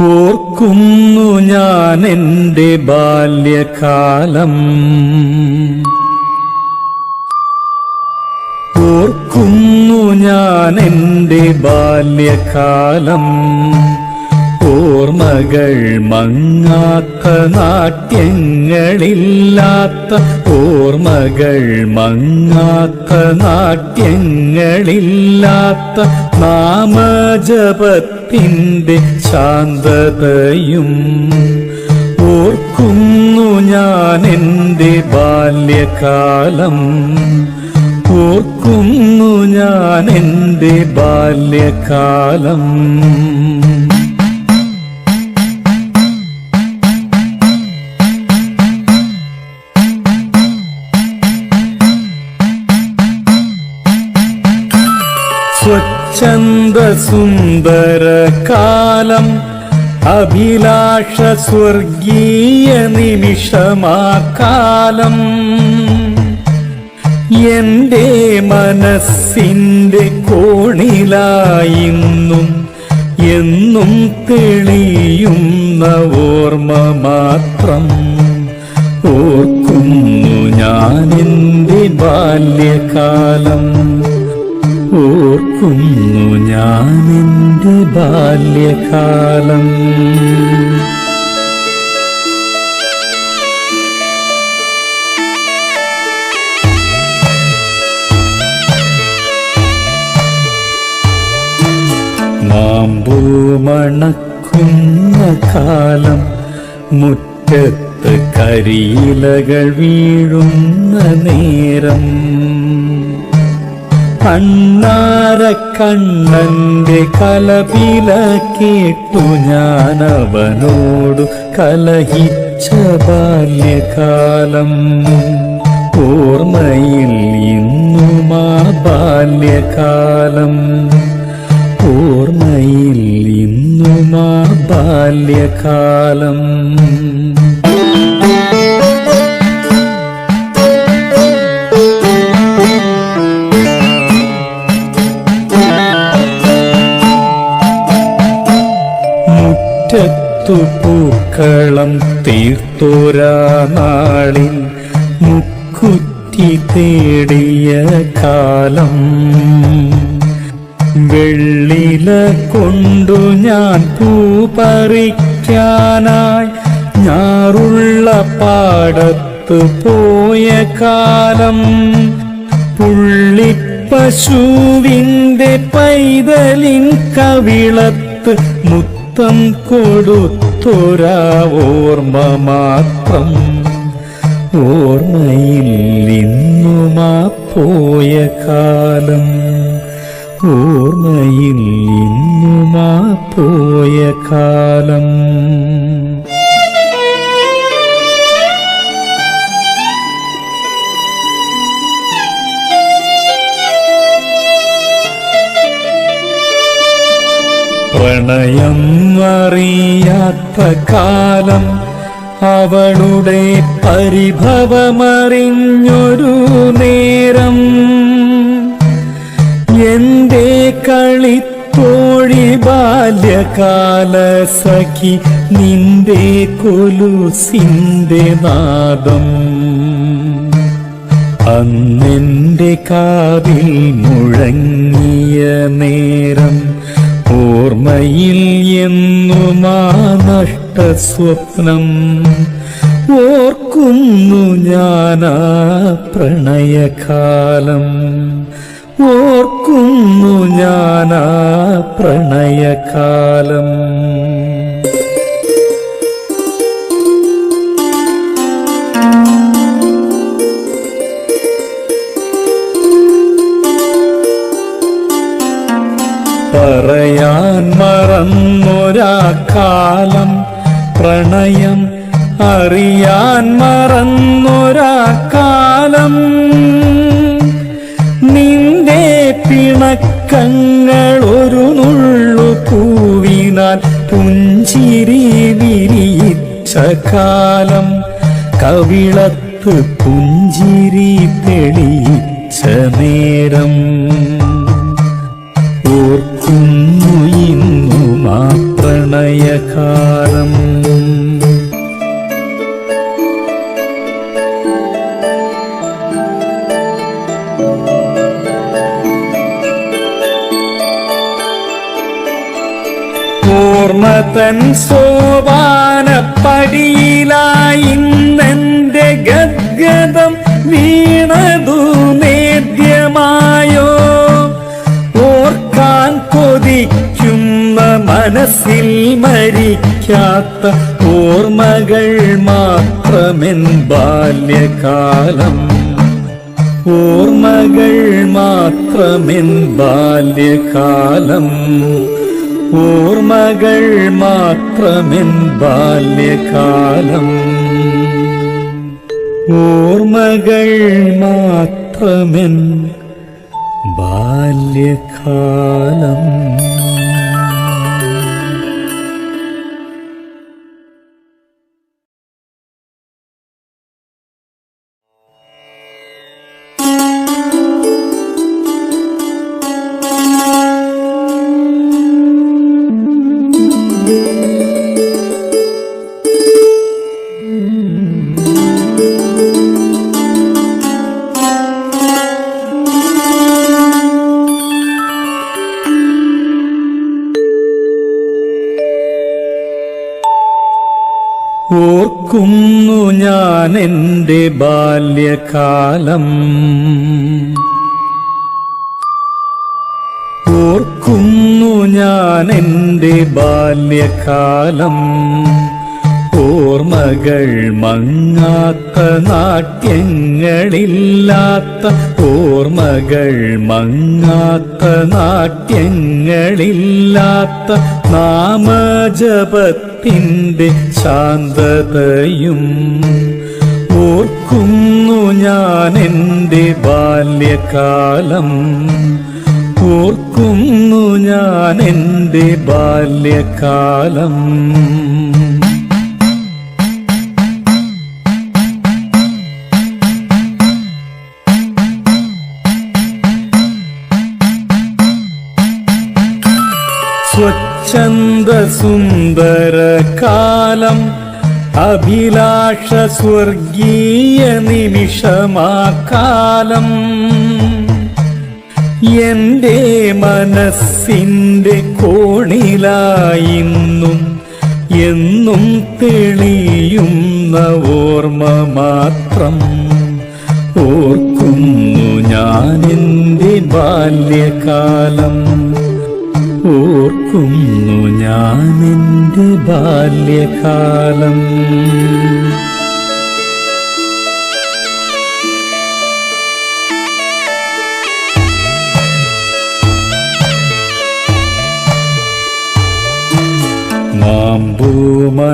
ഓർക്കുന്നു ഞാൻ എന്റെ ബാല്യകാലം. ഓർക്കുന്നു ഞാൻ എന്റെ ബാല്യകാലം. ഓർമ്മകൾ മങ്ങാത്ത നാട്യങ്ങളില്ലാത്ത ഓർമ്മകൾ മങ്ങാത്ത നാട്യങ്ങളില്ലാത്ത നാമജപത്തിന്റെ ശാന്തതയും ഓർക്കുന്നു ഞാൻ എന്റെ ബാല്യകാലം. ഓർക്കുന്നു ഞാൻ എന്റെ ബാല്യകാലം. സുന്ദര കാലം അഭിലാഷ സ്വർഗീയ നിമിഷമാക്കാലം. എന്റെ മനസ്സിന്റെ കോണിലായിന്നും എന്നും തെളിയുന്ന ഓർമ്മ മാത്രം ഓർക്കുന്നു ഞാൻ ബാല്യകാലം. ഓർക്കുന്നു എന്റെ ബാല്യകാലം. ണക്കുന്ന കാലം മുറ്റത്ത് കരിയിലകൾ വീഴുന്ന നേരം. അണ്ണാര കണ്ണന്റെ കലപില കേട്ടു ഞാനവനോടു കലഹിച്ച ബാല്യകാലം. ഓർമ്മയിൽ ഇന്നുമാ ബാല്യകാലം. ഓർമ്മയിൽ ഇന്നുമാ ബാല്യകാലം. വെള്ളില കൊണ്ടു ഞാൻ പൂ പറിക്കാനായി ഞാറുള്ള പാടത്ത് പോയ കാലം പുള്ളിപ്പശുവിന്റെ പൈതലിൻ കവിളത്ത് മുത്തം കൊടുത്തൊരാ ഓർമ്മ മാത്രം. ഓർമ്മയിൽ ഇന്നുമാ പോയ കാലം ഓർമ്മയിൽ ഇന്നുമാ പോയ കാലം. പ്രണയം അറിയാത്ത കാലം അവളുടെ പരിഭവമറിഞ്ഞൊരു നേരം. എന്റെ കളിത്തോഴി ബാല്യകാല സഖി നിന്റെ കൊലുസിന്റെ നാദം. അന്നെന്റെ കാതിൽ മുഴങ്ങിയ നേരം ഓർമ്മയിൽ എന്നുമാ നഷ്ട സ്വപ്നം ഓർക്കുന്നു ഞാനാ പ്രണയകാലം. ഓർക്കുന്നു ഞാനാ പ്രണയകാലം. പറയാൻ മറന്നൊരാ കാലം പ്രണയം അറിയാൻ മറന്നൊരാ കാലം ഒരു നുള്ളു പൂവിനാൽ പുഞ്ചിരി വിരിയിച്ച കാലം. കവിളത്ത് പുഞ്ചിരി തെളിയിച്ച നേരം. ഓർക്കുന്നു ഇന്നു ആ പ്രണയകാലം ഓർമ്മ സോപാനപ്പടിയിലായിന്നെന്റെ ഗദ്ഗതം വീണതു നേദ്യമായോ? ഓർക്കാൻ കൊതിക്കുന്ന മനസ്സിൽ മരിക്കാത്ത ഓർമ്മകൾ മാത്രമെൻ ബാല്യകാലം. ഓർമ്മകൾ മാത്രമെൻ ബാല്യകാലം. ഓർമ്മകൾ മാത്രമെൻ ബാല്യകാലം. ഓർമ്മകൾ മാത്രമെൻ ബാല്യകാലം. ഓർക്കുന്നു ഞാൻ എന്റെ ബാല്യകാലം. ഓർക്കുന്നു ഞാൻ എന്റെ ബാല്യകാലം. ഓർമ്മകൾ മങ്ങാത്ത നാട്യങ്ങളില്ലാത്ത ഓർമ്മകൾ മങ്ങാത്ത നാട്യങ്ങളില്ലാത്ത നാമജപത്തിന്റെ ശാന്തതയും ഓർക്കുന്നു ഞാൻ എന്റെ ബാല്യകാലം. ഓർക്കുന്നു ഞാൻ എന്റെ ബാല്യകാലം. സ്വച്ഛന്ദ സുന്ദര കാലം അഭിലാഷ സ്വർഗീയ നിമിഷമാക്കാലം എന്റെ മനസ്സിന്റെ കോണിലായിന്നും എന്നും തെളിയുന്ന ഓർമ്മ മാത്രം ഓർക്കുന്നു എന്റെ ബാല്യകാലം. ഓർക്കുന്നു എന്റെ ബാല്യകാലം.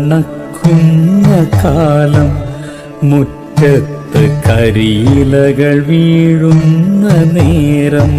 മാമ്പൂമണക്കുന്ന കാലം മുറ്റത്ത് കരിയിലകൾ വീഴുന്ന നേരം.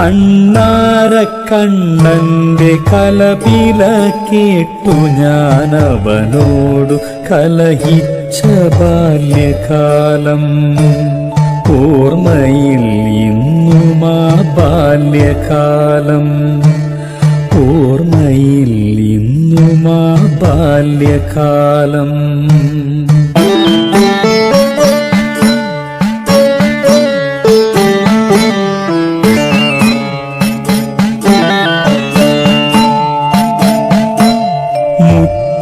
അണ്ണാര കണ്ണന്റെ കലപില കേട്ടു ഞാനവനോടു കലഹിച്ച ബാല്യകാലം. ഓർമ്മയിൽ ഇന്നുമാ ബാല്യകാലം. ഓർമ്മയിൽ ഇന്നുമാ ബാല്യകാലം.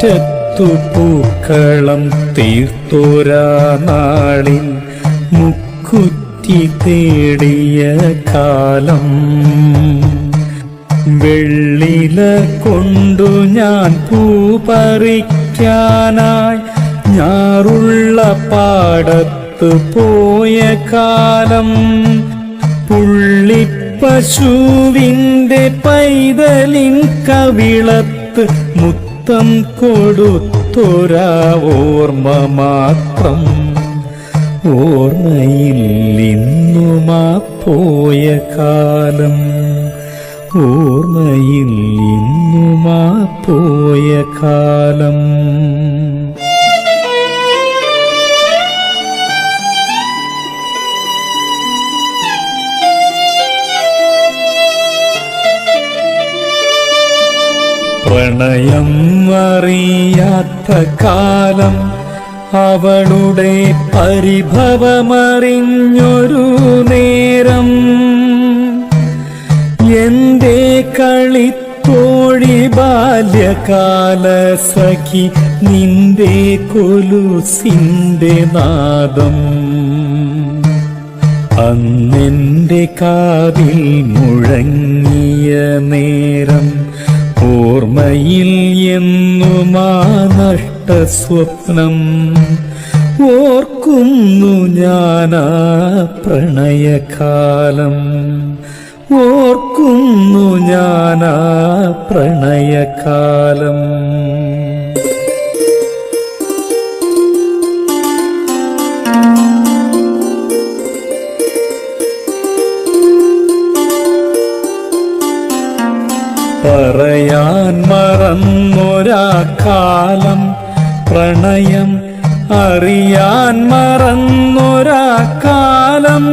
മുറ്റത്തു പൂക്കളം തീർത്തോരാ നാളിൽ മുക്കുറ്റി തേടിയ കാലം. വെള്ളില കൊണ്ടു ഞാൻ പൂ പറിക്കാനായി ഞാറുള്ള പാടത്ത് പോയ കാലം. പുള്ളിപ്പശുവിന്റെ പൈതലിൻ കവിളത്ത് മുത്തം കൊടുത്തൊരാ ഓർമ്മ മാത്രം. ഓർമ്മയിൽ ഇന്നുമാ പോയ കാലം. ഓർമ്മയിൽ ഇന്നുമാ പോയ കാലം. പ്രണയം അറിയാത്ത കാലം അവളുടെ പരിഭവമറിഞ്ഞൊരു നേരം. എന്റെ കളിത്തോഴി ബാല്യകാല സഖി നിന്റെ കൊലുസിന്റെ നാദം. അന്നെന്റെ കാതിൽ മുഴങ്ങിയ നേരം ഓർമ്മയിൽ എന്നുമാ നഷ്ട സ്വപ്നം ഓർക്കുന്നു ഞാനാ പ്രണയകാലം. ഓർക്കുന്നു ഞാനാ പ്രണയകാലം. പറയാൻ മറന്നൊരാ കാലം പ്രണയം അറിയാൻ മറന്നൊരാ കാലം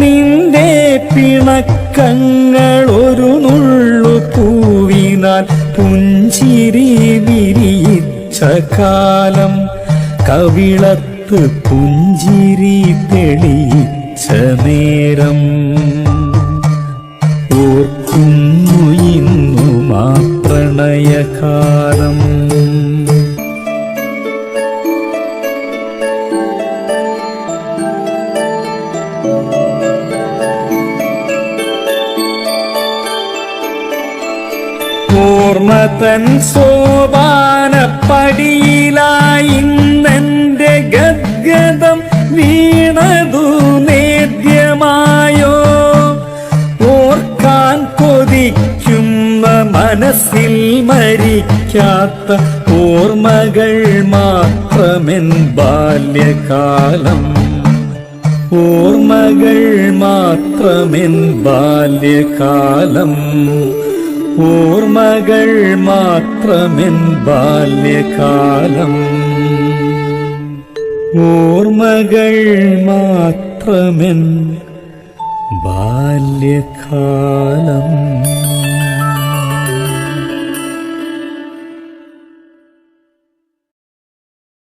നിന്റെ പിണക്കങ്ങൾ ഒരു നുള്ളു പൂവിനാൽ പുഞ്ചിരി വിരിയിച്ച കാലം. കവിളത്ത് പുഞ്ചിരി തെളിയിച്ച നേരം. പ്രണയകാലം ഓർമ്മ തൻ സോപാനപ്പടിയിലായി മനസ്സിൽ മരിക്കാത്ത ഓർമ്മകൾ മാത്രമെൻ ബാല്യകാലം. ഓർമ്മകൾ മാത്രമെൻ ബാല്യകാലം. ഓർമ്മകൾ മാത്രമെൻ ബാല്യകാലം. ഓർമ്മകൾ മാത്രമെൻ ബാല്യകാലം.